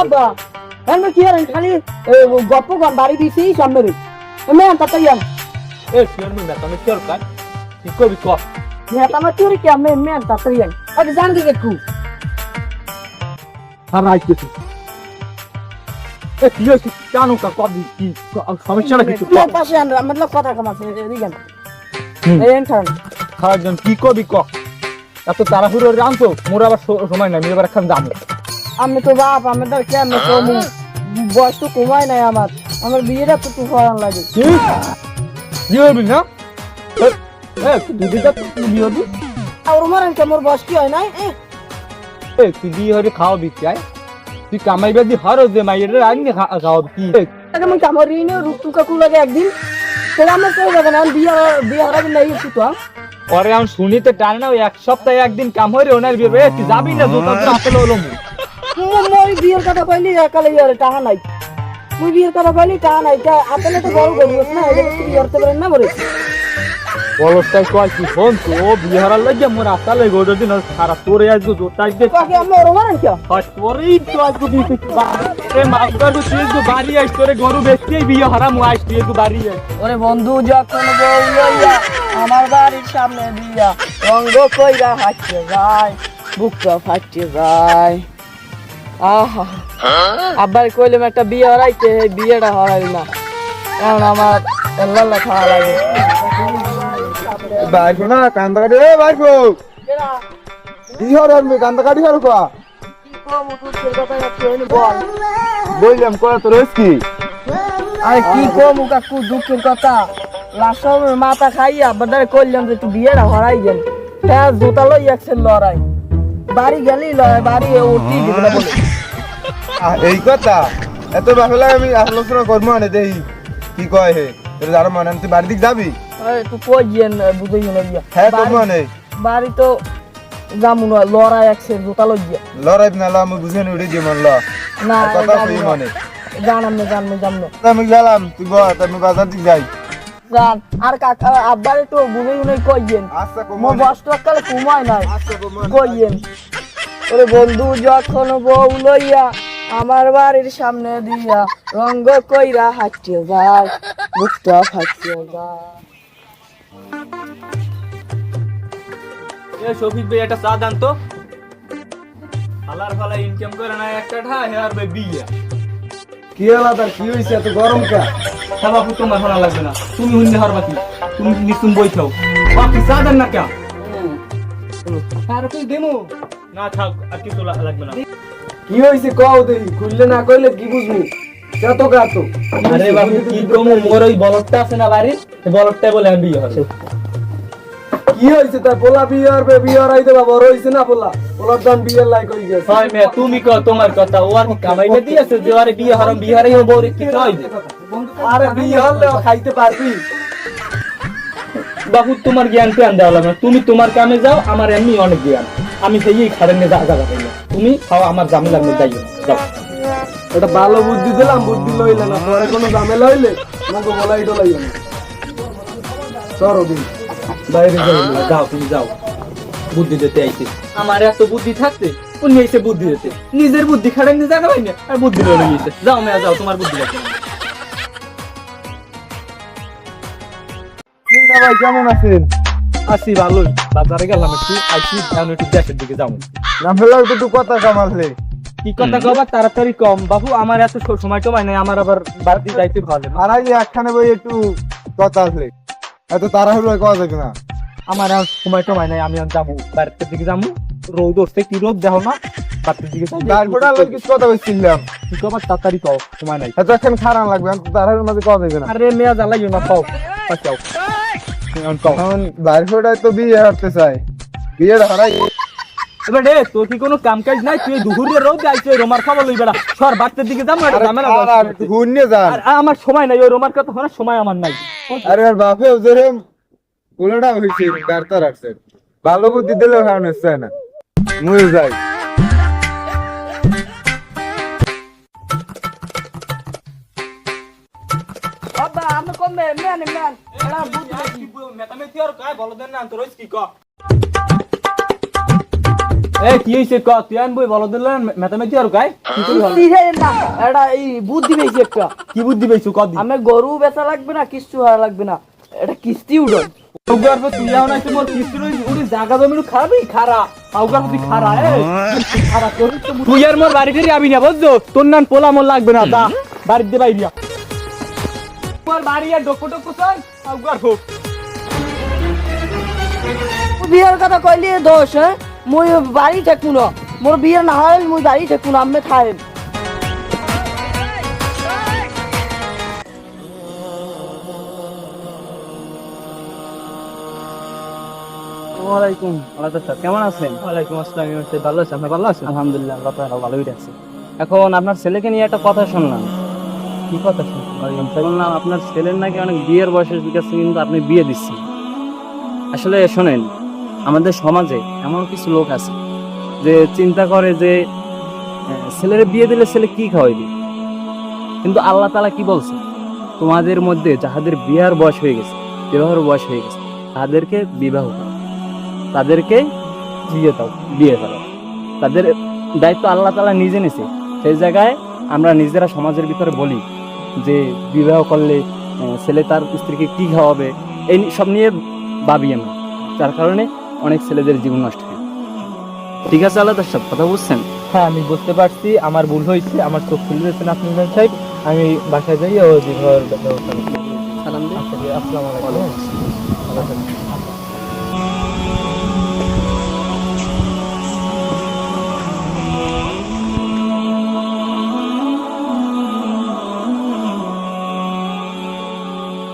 আব্বা আমি কি আর খালি গপ্প গান বাড়ি দিছি সামনে রে মেন তাড়াতাড়ি আন এ শিওর মুই না তুমি শিওর কাট কি করবি ক? মেটা আমার চুরি কে মেন মেন তাড়াতাড়ি আন আরে জান দিকে একটু। আর আইতেছি। এ কি হয়েছে? কেন কা কবি কি সমস্যা না কিছু পাশে আন মতলব কথা কম আছে এদিকে এই এন খান খারাপজন কি করবি ক? এত তাড়াহুড়ো জানতো মোর আবার সময় নাই আমি এবার এখন যাব। আমি তো বাপ আমি তো কেমন কমু বয়স তো কমাই নাই আমার। আমার বিয়েটা তো তুই করার লাগে। কি? হবি না? তুই বিয়ে হবি? আর আমার আনকে বয়স কি হয় নাই? এ, এ তুই বিয়ে হবি খাওয়াবি চাই। তুই কামাইবে দি হারো যে মাইয়ের আইনি খাওয়াবি কি? এ, আগে আমি কামড় রিনে রুটু কাকু লাগে একদিন। সেটা আমার কেউ লাগে না বিয়ে বিয়ে নাই তো পরে আমি শুনিতে টানে না ওই এক সপ্তাহে একদিন কাম হয়ে ওনার বিয়ে তুই যাবি না হলো মুখ মই বিয়ের কথা কইলি একালে ইয়ারে টাকা নাই। মুই বিয়ের কথা কইলি টাকা নাই। তা আপনি তো বড় গরিব না এই কি করতে পারেন না বলে। বলসটাই কয় কি শোন তো ও বিয়ে হারার লাগে মোর আশা লাগে ওদের দিন সারা তোরে আজকে জোতা আজকে কাকে আমি ওর মারেন কি ফার্স্ট তোরেই তো আজকে দিতে এ মাস্টার তো তুই তো বাড়ি আইস তোরে গরু বেচতেই বিয়ে হারা মু আইস তুই তো বাড়ি আইস। ওরে বন্ধু যখন বউ লইয়া আমার বাড়ির সামনে দিয়া রঙ্গ কইরা হাঁটতে যায় বুকটা ফাটতে যায়। আহা। আব্বার কইলাম একটা বিয়ে হরাইতে বিয়েটা হরাইল না। এখন আমার লাল্লা খাওয়া লাগে। বাইকো না কান্দাকাটি এ বাইকো কি হর আমি কান্দাকাটি হর কোয়া বললাম কোয়া তোর কি? আরে কি কম কাকু দুঃখের কথা। লাস্ট মাথা খাইয়া বাদারে কইলাম যে তুই বিয়েটা হরাই গেল জুতা লই একসের লড়াই। বাড়ি গেলি লড়াই বাড়ি উঠি দিবে না বলে এই কথা? এত বাফেলা আমি আলোচনা করব মানে দেই কি কয় হে। তোর যারা মানে তুই বাড়ি দিক যাবি? আরে তুই কই গিয়েন বুঝাই না গিয়া। হ্যাঁ বাড়ি- মানে? বাড়ি তো যামু না লড়াই একসের জুতা লই গিয়া। লড়াই না লো আমি বুঝে উড়ে দিয়ে মন ল না কথা কই মানে? জানাম না জানমু জানমু আমি গেলাম তুই বল আমি বাজার দিক যাই। জান আর কাকা আব্বারে তো বুঝাই না কই গিয়েন আচ্ছা মো কমনে বস্ত কালে ঘুমাই নাই। আচ্ছা কইয়েন। ওরে বন্ধু যখন বউ লইয়া আমার বাড়ির সামনে দিয়া রঙ্গ কইরা হাঁটিয়ে যায় বুকটা ফাটিয়ে যায়। এ শফিক ভাই একটা চা দান তো। হালার ফালা ইনকাম করে না একটা ঠা হেয়ার ভাই বিয়ে। কি তার কি হইছে এত গরম কা? তা বাপু তোমার শোনা লাগবে না। তুমি হুন্ডে হার বাকি তুমি নিশুন বই খাও? বাকি চা দেন না কেন আর তুই দেমু। না থাক আর কিছু লাগবে না। কি হইছে কও দেই খুললে না কইলে কি বুঝবি? কত কাতো আরে বাবু কি কমু মোর ওই বলদটা আছে না বাড়ির? সেই বলদটাই বলে আমি বিয়ে হবে। কি হইছে তা পোলা বিয়ার বে বিয়ার আইতে বা বড় হইছে না পোলা? পোলার দাম বিয়ার লাই কই গেছে? হয় মে তুমি কও তোমার কথা ও আর কি কামাইলে দিয়েছে যে আরে বিয়ে হারাম বউরে কি কই আরে বিয়ে হলে খাইতে পারবি। বাবু তোমার জ্ঞান জ্ঞান দেওয়া লাগবে তুমি তোমার কামে যাও আমার এমনি অনেক জ্ঞান। আমি সেই খাড়ে নিয়ে যা যা পাইলে তুমি খাও আমার জামিলার মধ্যে যাও। এটা ভালো বুদ্ধি দিলাম বুদ্ধি লইলে না। পরে কোনো ঝামেলা হইলে আমাকে বলাই ডলাই না। সরো দিন। বাইরে যাও যাও তুমি যাও। বুদ্ধি দিতে আইছে। আমার এত বুদ্ধি থাকতে উনি এসে বুদ্ধি দিতে। নিজের বুদ্ধি খাড়ে নিয়ে জায়গা না আর বুদ্ধি লড়ে গিয়েছে যাও মেয়া যাও তোমার বুদ্ধি লাগবে। ভাই কেমন আছেন? আসি ভালোই। বাজারে গেলাম একটু আইছি এখন একটু দেশের দিকে যাব। না ফেলাও তো একটু কথা কামালে। কি কথা কবার তাড়াতাড়ি কম। বাবু আমার এত সময় টময় নাই আমার আবার বাড়তি যাইতে ভালো আর আজ একখানে বই একটু কথা আসলে এত তাড়াহুড়ো কথা যাবে না আমার আর সময় টময় নাই আমি যাব। বাড়ির দিকে যাব। রোদ উঠছে কি রোদ দেখো না? বাড়ির দিকে তারপরে কিছু কথা বলছিলাম তাড়াতাড়ি কও সময় নাই। এত একখানে খারাপ লাগবে তাড়াহুড়োর মাঝে যাবে না আরে মেয়া জ্বালাইও না পাচাও এখন কও। বাইরে ফোটায় তো বিয়ে হারতে চাই বিয়ে হারাই এবার রে তোর কি কোনো কাম কাজ নাই? তুই দুহুরে রোদ আইছে রোমার খাবার লই বেড়া সর বাড়ির দিকে। আর আর আমার সময় নাই ওই রোমার কথা সময় আমার নাই। আরে আর বাপে ওজরে পুরোটা হয়েছে বার্তা রাখছে। ভালো বুদ্ধি দিলেও কারণ হচ্ছে না। মুই যাই। আমি কমবে মেন মেন এরা বুদ্ধি তুই কা কায় বলদেন না তোর কি ক? এ কি হইছে ক? তুই আন বলো দিলেন ম্যাথামেটিক্স আর গায় কি করি হল? না। এটা এই বুদ্ধি পেয়েছি একটা। কি বুদ্ধি আমি গরু বেচা লাগবে না কিচ্ছু হওয়া লাগবে না। এটা কিস্তি উঠন আউগার পর তুই যাও না মোর কিস্তি রই উড়ি জায়গা জমি খাবি? খারা। আউগার খারা এ। তুই আর মোর বাড়ি ফিরে আবি না বুঝছ? তোর নান পোলা মোর লাগবে না দা বাড়ি দে বাইরিয়া তোর বাড়ি আর ডকো ডকো চাই আউগার হোক বিয়ের কথা কইলি দোষ হ্যাঁ? মুই বাড়ি থাকব না। মোর বিয়ে না হয় মুই বাড়ি থাকব না আমি খাই। ওয়ালাইকুম। আলাদা কেমন আছেন? ওয়ালাইকুম আসসালাম ভালো আছি। আপনি ভালো আছেন? আলহামদুলিল্লাহ আল্লাহ তাআলা ভালোই রাখছে এখন আপনার ছেলেকে নিয়ে একটা কথা শুনলাম। কি কথা শুনলাম শুনলাম আপনার ছেলের নাকি অনেক বিয়ের বয়সের কাছে কিন্তু আপনি বিয়ে দিচ্ছেন। আসলে শোনেন আমাদের সমাজে এমন কিছু লোক আছে যে চিন্তা করে যে ছেলের বিয়ে দিলে ছেলে কি খাওয়াইবে? কিন্তু আল্লাহ তালা কি বলছে? তোমাদের মধ্যে যাহাদের বিয়ার বয়স হয়ে গেছে, বিবাহের বয়স হয়ে গেছে, তাদেরকে বিবাহ করো তাদেরকে বিয়ে দাও, বিয়ে করো তাদের দায়িত্ব আল্লাহ তালা নিজে নিছে। সেই জায়গায় আমরা নিজেরা সমাজের ভিতরে বলি যে, বিবাহ করলে ছেলে তার স্ত্রীকে কি খাওয়াবে? এই সব নিয়ে ভাবি আমরা। যার কারণে অনেক ছেলেদের জীবন নষ্ট হয়। ঠিক আছে আলাদা সব কথা বুঝছেন? হ্যাঁ আমি বুঝতে পারছি আমার ভুল হয়েছে আমার চোখ খুলে দিয়েছেন আপনি সাহেব। আমি বাসায় যাই ও দীঘর ব্যবস্থা। সালাম আসসালামু আলাইকুম।